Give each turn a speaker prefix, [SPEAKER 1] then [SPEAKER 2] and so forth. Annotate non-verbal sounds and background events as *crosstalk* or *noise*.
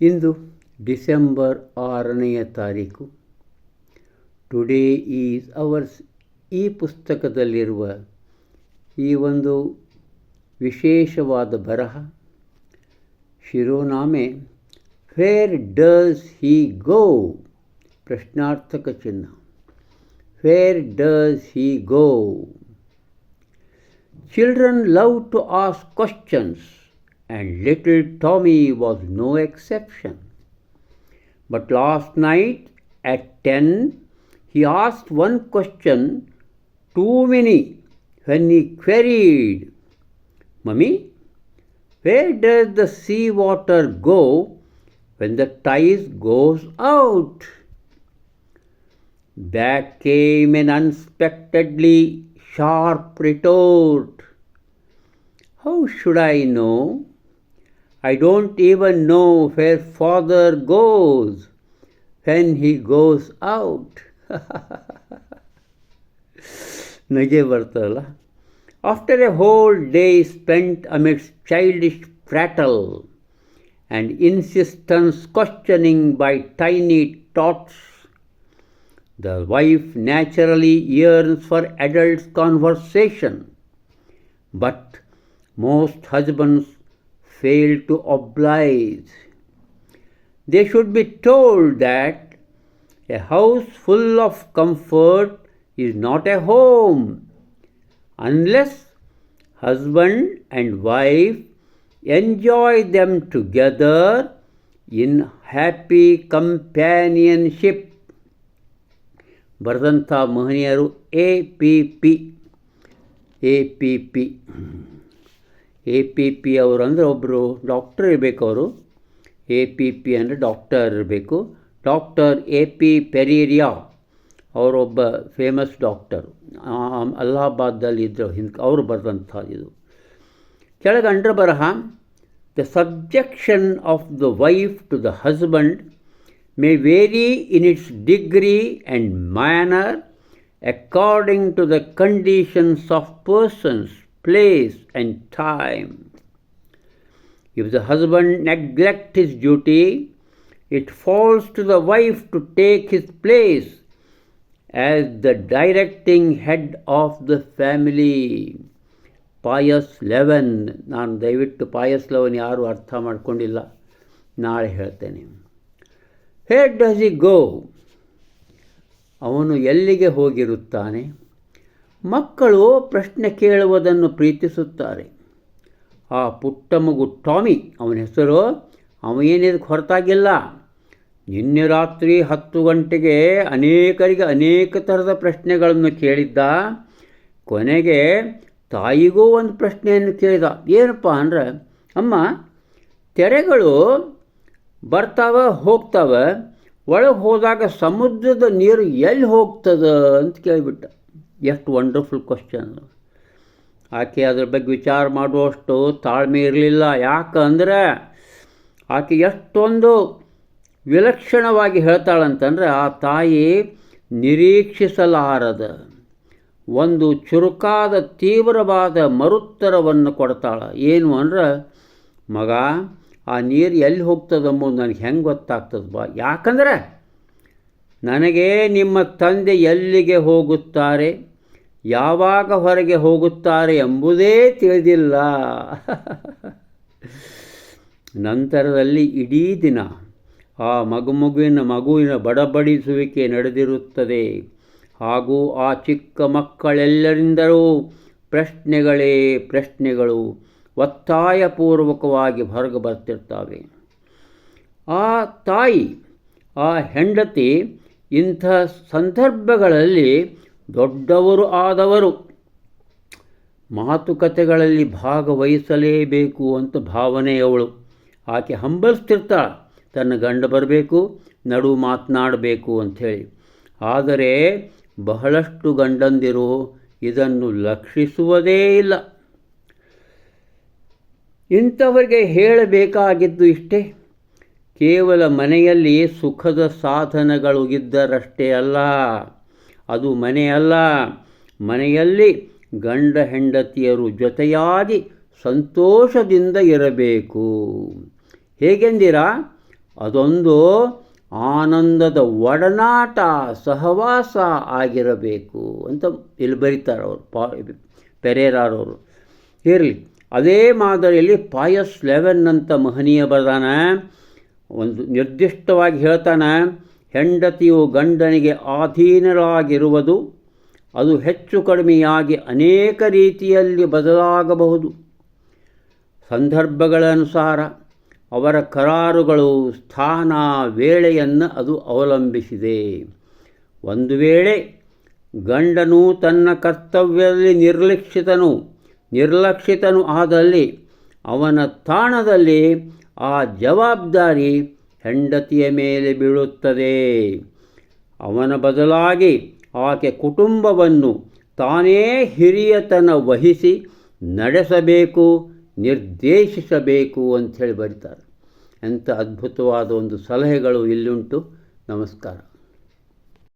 [SPEAKER 1] ಇಂದು December ಆರನೆಯ ತಾರೀಕು. Today is ours ಈ ಪುಸ್ತಕದಲ್ಲಿರುವ ಈ ಒಂದು ವಿಶೇಷವಾದ ಬರಹ, ಶಿರೋನಾಮೆ ಫೇರ್ ಡಸ್ ಹಿ ಗೋ ಪ್ರಶ್ನಾರ್ಥಕ ಚಿಹ್ನ fair does he go children love to ask questions and little Tommy was no exception. But last night at 10, he asked one question too many when he queried, Mummy, where does the sea water go when the tide goes out? Back came an unexpectedly sharp retort. How should I know? I don't even know where father goes when he goes out. *laughs* ನಗೆ ಬರ್ತದಲ್ಲ after a whole day spent amidst childish prattle and insistent questioning by tiny thoughts the wife naturally yearns for adult conversation but most husbands fail to oblige. They should be told that a house full of comfort is not a home unless husband and wife enjoy them together in happy companionship. ಬರೆದಂಥ ಮಹನೀಯರು A P P A P P A P P ಅವರು ಅಂದರೆ ಒಬ್ಬರು doctor ಇರಬೇಕು ಅವರು. A P P ಅಂದರೆ doctor ಇರಬೇಕು. Doctor A P Pereira ಅವರೊಬ್ಬ ಫೇಮಸ್ ಡಾಕ್ಟರ್ ಅಲಹಾಬಾದಲ್ಲಿ ಇದ್ದರು ಹಿಂದೆ, ಅವರು ಬರೆದಂಥ ಇದು. ಕೆಳಗೆ ಅಂಡ್ರ ಬರಹ the subjection of the wife to the husband may vary in its degree and manner according to the conditions of persons place and time. If the husband neglect his duty, it falls to the wife to take his place as the directing head of the family. Pius eleven ನಾನು ದಯವಿಟ್ಟು Pais eleven ಯಾರೂ ಅರ್ಥ ಮಾಡ್ಕೊಂಡಿಲ್ಲ ನಾಳೆ ಹೇಳ್ತೇನೆ hair does he ಗೋ ಅವನು ಎಲ್ಲಿಗೆ ಹೋಗಿರುತ್ತಾನೆ ಮಕ್ಕಳು ಪ್ರಶ್ನೆ ಕೇಳುವುದನ್ನು ಪ್ರೀತಿಸುತ್ತಾರೆ. ಆ ಪುಟ್ಟ ಮಗು ಟಾಮಿ, ಅವನ ಹೆಸರು ಅವನೇನಿದಕ್ಕೆ ಹೊರತಾಗಿಲ್ಲ. ನಿನ್ನೆ ರಾತ್ರಿ ಹತ್ತು ಗಂಟೆಗೆ ಅನೇಕರಿಗೆ ಅನೇಕ ಥರದ ಪ್ರಶ್ನೆಗಳನ್ನು ಕೇಳಿದ್ದ. ಕೊನೆಗೆ ತಾಯಿಗೂ ಒಂದು ಪ್ರಶ್ನೆಯನ್ನು ಕೇಳಿದ. ಏನಪ್ಪ ಅಂದ್ರೆ, ಅಮ್ಮ, ತೆರೆಗಳು ಬರ್ತಾವ, ಹೋಗ್ತಾವ, ಒಳಗೆ ಹೋದಾಗ ಸಮುದ್ರದ ನೀರು ಎಲ್ಲಿ ಹೋಗ್ತದ ಅಂತ ಕೇಳಿಬಿಟ್ಟ. ಎಷ್ಟು ವಂಡರ್ಫುಲ್ ಕ್ವಶನ್ ಆಕೆ ಅದ್ರ ಬಗ್ಗೆ ವಿಚಾರ ಮಾಡುವಷ್ಟು ತಾಳ್ಮೆ ಇರಲಿಲ್ಲ. ಯಾಕಂದರೆ ಆಕೆ ಎಷ್ಟೊಂದು ವಿಲಕ್ಷಣವಾಗಿ ಹೇಳ್ತಾಳಂತಂದರೆ ಆ ತಾಯಿ ನಿರೀಕ್ಷಿಸಲಾರದ ಒಂದು ಚುರುಕಾದ ತೀವ್ರವಾದ ಮರುತ್ತರವನ್ನು ಕೊಡ್ತಾಳೆ. ಏನು ಅಂದ್ರೆ, ಮಗ, ಆ ನೀರು ಎಲ್ಲಿ ಹೋಗ್ತದಂಬುದು ನನಗೆ ಹೆಂಗೆ ಗೊತ್ತಾಗ್ತದೆ ಬಾ. ಯಾಕಂದರೆ ನನಗೆ ನಿಮ್ಮ ತಂದೆ ಎಲ್ಲಿಗೆ ಹೋಗುತ್ತಾರೆ? ಯಾವಾಗ ಹೊರಗೆ ಹೋಗುತ್ತಾರೆ ಎಂಬುದೇ ತಿಳಿದಿಲ್ಲ. *laughs* ನಂತರದಲ್ಲಿ ಇಡೀ ದಿನ ಆ ಮಗು ಮಗುವಿನ ಮಗುವಿನ ಬಡಬಡಿಸುವಿಕೆ ನಡೆದಿರುತ್ತದೆ. ಹಾಗೂ ಆ ಚಿಕ್ಕ ಮಕ್ಕಳೆಲ್ಲರಿಂದಲೂ ಪ್ರಶ್ನೆಗಳೇ ಪ್ರಶ್ನೆಗಳು ಒತ್ತಾಯಪೂರ್ವಕವಾಗಿ ಹೊರಗೆ ಬರ್ತಿರ್ತವೆ. ಆ ತಾಯಿ, ಆ ಹೆಂಡತಿ ಇಂಥ ಸಂದರ್ಭಗಳಲ್ಲಿ ದೊಡ್ಡವರು ಆದವರು ಮಾತುಕತೆಗಳಲ್ಲಿ ಭಾಗವಹಿಸಲೇಬೇಕು ಅಂತ ಭಾವನೆಯವಳು. ಆಕೆ ಹಂಬಲಿಸ್ತಿರ್ತಾಳೆ ತನ್ನ ಗಂಡ ಬರಬೇಕು, ನಡು ಮಾತನಾಡಬೇಕು ಅಂಥೇಳಿ. ಆದರೆ ಬಹಳಷ್ಟು ಗಂಡಂದಿರು ಇದನ್ನು ಲಕ್ಷಿಸುವುದೇ ಇಲ್ಲ. ಇಂಥವರಿಗೆ ಹೇಳಬೇಕಾಗಿದ್ದು ಇಷ್ಟೇ. ಕೇವಲ ಮನೆಯಲ್ಲಿ ಸುಖದ ಸಾಧನಗಳು ಇದ್ದರಷ್ಟೇ ಅಲ್ಲ. ಅದು ಮನೆಯಲ್ಲ ಮನೆಯಲ್ಲಿ ಗಂಡ ಹೆಂಡತಿಯರು ಜೊತೆಯಾಗಿ ಸಂತೋಷದಿಂದ ಇರಬೇಕು. ಹೇಗೆಂದಿರಾ? ಅದೊಂದು ಆನಂದದ ಒಡನಾಟ, ಸಹವಾಸ ಆಗಿರಬೇಕು ಅಂತ ಇಲ್ಲಿ ಬರೀತಾರೆ ಅವರು, ಪಾ, ಪೆರೇರಾರವರು. ಇರಲಿ, ಅದೇ ಮಾದರಿಯಲ್ಲಿ ಪಾಯಸ್ ಲೆವೆನ್ ಅಂತ ಮಹನೀಯ ಬರದಾನ. ಒಂದು ನಿರ್ದಿಷ್ಟವಾಗಿ ಹೇಳ್ತಾನೆ, ಹೆಂಡತಿಯು ಗಂಡನಿಗೆ ಅಧೀನರಾಗಿರುವುದು ಅದು ಹೆಚ್ಚು ಕಡಿಮೆಯಾಗಿ ಅನೇಕ ರೀತಿಯಲ್ಲಿ ಬದಲಾಗಬಹುದು. ಸಂದರ್ಭಗಳನುಸಾರ ಅವರ ಕರಾರುಗಳು ಸ್ಥಾನ ವೇಳೆಯನ್ನು ಅದು ಅವಲಂಬಿಸಿದೆ. ಒಂದು ವೇಳೆ ಗಂಡನು ತನ್ನ ಕರ್ತವ್ಯದಲ್ಲಿ ನಿರ್ಲಕ್ಷಿತನು ನಿರ್ಲಕ್ಷಿತನು ಆದಲ್ಲಿ ಅವನ ತಾಣದಲ್ಲಿ ಆ ಜವಾಬ್ದಾರಿ ಹೆಂಡತಿಯ ಮೇಲೆ ಬೀಳುತ್ತದೆ. ಅವನ ಬದಲಾಗಿ ಆಕೆ ಕುಟುಂಬವನ್ನು ತಾನೇ ಹಿರಿಯತನ ವಹಿಸಿ ನಡೆಸಬೇಕು, ನಿರ್ದೇಶಿಸಬೇಕು ಅಂಥೇಳಿ ಬರೀತಾರೆ. ಎಂಥ ಅದ್ಭುತವಾದ ಒಂದು ಸಲಹೆಗಳು ಇಲ್ಲುಂಟು. ನಮಸ್ಕಾರ.